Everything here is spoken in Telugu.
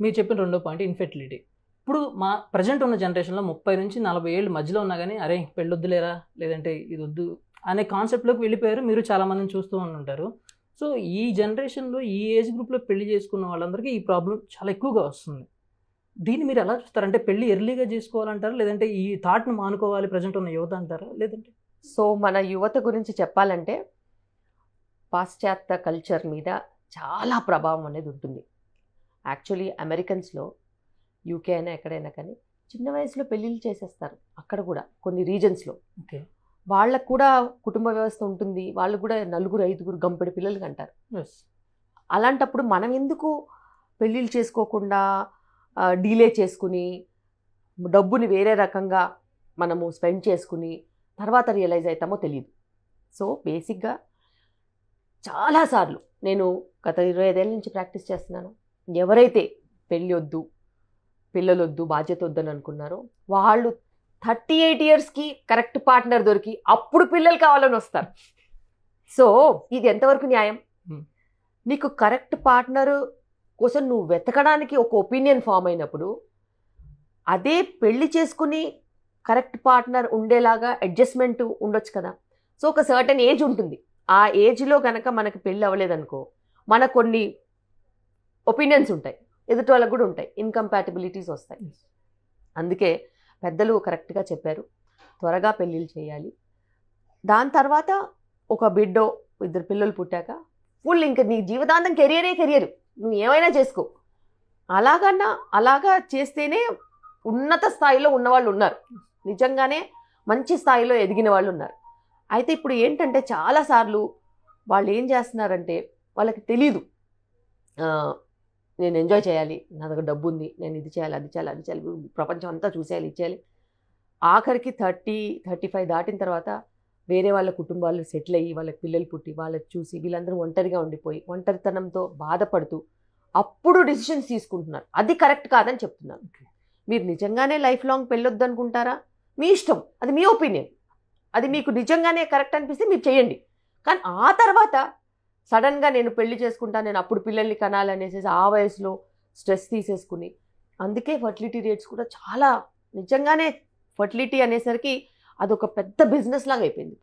మీరు చెప్పిన రెండో పాయింట్ ఇన్ఫెర్టిలిటీ ఇప్పుడు మా ప్రజెంట్ ఉన్న జనరేషన్లో ముప్పై నుంచి నలభై ఏళ్ళు మధ్యలో ఉన్నా కానీ అరే పెళ్ళొద్దులేరా? లేదంటే ఇది వద్దు అనే కాన్సెప్ట్లోకి వెళ్ళిపోయారు. మీరు చాలామందిని చూస్తూ ఉంటారు సో ఈ జనరేషన్లో ఈ ఏజ్ గ్రూప్లో పెళ్ళి చేసుకున్న వాళ్ళందరికీ ఈ ప్రాబ్లం చాలా ఎక్కువగా వస్తుంది. దీన్ని మీరు ఎలా చూస్తారు? అంటే పెళ్ళి ఎర్లీగా చేసుకోవాలంటారా? లేదంటే ఈ థాట్ను మానుకోవాలి ప్రజెంట్ ఉన్న యువత అంటారా? లేదంటే? సో మన యువత గురించి చెప్పాలంటే పాశ్చాత్య కల్చర్ మీద చాలా ప్రభావం అనేది ఉంటుంది. యాక్చువల్లీ అమెరికన్స్లో యూకే అయినా ఎక్కడైనా కానీ చిన్న వయసులో పెళ్ళిళ్ళు చేసేస్తారు అక్కడ కూడా కొన్ని రీజన్స్లో. ఓకే. వాళ్ళకు కూడా కుటుంబ వ్యవస్థ ఉంటుంది వాళ్ళు కూడా నలుగురు ఐదుగురు గంపెడి పిల్లలు అంటారు అలాంటప్పుడు మనం ఎందుకు పెళ్ళిళ్ళు చేసుకోకుండా డీలే చేసుకుని డబ్బుని వేరే రకంగా మనము స్పెండ్ చేసుకుని తర్వాత రియలైజ్ అవుతామో తెలియదు సో బేసిక్గా చాలాసార్లు నేను గత ఇరవై ఐదేళ్ళ నుంచి ప్రాక్టీస్ చేస్తున్నాను. ఎవరైతే పెళ్ళి వద్దు పిల్లలు వద్దు బాధ్యత వద్దని అనుకున్నారో వాళ్ళు థర్టీ ఎయిట్ ఇయర్స్కి కరెక్ట్ పార్ట్నర్ దొరికి అప్పుడు పిల్లలు కావాలని వస్తారు. సో ఇది ఎంతవరకు న్యాయం. నీకు కరెక్ట్ పార్ట్నర్ కోసం నువ్వు వెతకడానికి ఒక ఒపీనియన్ ఫామ్ అయినప్పుడు అదే పెళ్ళి చేసుకుని కరెక్ట్ పార్ట్నర్ ఉండేలాగా అడ్జస్ట్మెంట్ ఉండొచ్చు కదా. సో ఒక సర్టన్ ఏజ్ ఉంటుంది. ఆ ఏజ్లో కనుక మనకి పెళ్ళి అవ్వలేదనుకో మన కొన్ని ఒపీనియన్స్ ఉంటాయి. ఎదుటి వాళ్ళకు కూడా ఉంటాయి. ఇన్కంపాటబిలిటీస్ వస్తాయి. అందుకే పెద్దలు కరెక్ట్గా చెప్పారు. త్వరగా పెళ్ళిళ్ళు చేయాలి. దాని తర్వాత ఒక బిడ్డో ఇద్దరు పిల్లలు పుట్టాక ఫుల్ ఇంక నీ జీవితాంతం కెరియరే కెరియర్. నువ్వు ఏమైనా చేసుకో. అలాగన్నా అలాగా చేస్తేనే ఉన్నత స్థాయిలో ఉన్నవాళ్ళు ఉన్నారు. నిజంగానే మంచి స్థాయిలో ఎదిగిన వాళ్ళు ఉన్నారు. అయితే ఇప్పుడు ఏంటంటే చాలాసార్లు వాళ్ళు ఏం చేస్తున్నారంటే వాళ్ళకి తెలీదు. నేను ఎంజాయ్ చేయాలి. నా దగ్గర డబ్బు ఉంది నేను ఇది చేయాలి అది చేయాలి అది చేయాలి. ప్రపంచం అంతా చూసేయాలి ఇది చేయాలి. ఆఖరికి థర్టీ థర్టీ ఫైవ్ దాటిన తర్వాత వేరే వాళ్ళ కుటుంబాలు సెటిల్ అయ్యి వాళ్ళకి పిల్లలు పుట్టి వాళ్ళకి చూసి వీళ్ళందరూ ఒంటరిగా ఉండిపోయి ఒంటరితనంతో బాధపడుతూ అప్పుడు డిసిషన్స్ తీసుకుంటున్నారు. అది కరెక్ట్ కాదని చెప్తున్నాను. మీరు నిజంగానే లైఫ్ లాంగ్ పెళ్ళొద్దు అనుకుంటారా మీ ఇష్టం. అది మీ ఒపీనియన్ అది మీకు నిజంగానే కరెక్ట్ అనిపిస్తే మీరు చేయండి. కానీ ఆ తర్వాత సడన్గా నేను పెళ్ళి చేసుకుంటా నేను అప్పుడు పిల్లల్ని కనాలనేసేసి ఆ వయసులో స్ట్రెస్ తీసేసుకుని. అందుకే ఫర్టిలిటీ రేట్స్ కూడా చాలా నిజంగానే ఫర్టిలిటీ అనేసరికి అదొక పెద్ద బిజినెస్ లాగా అయిపోయింది.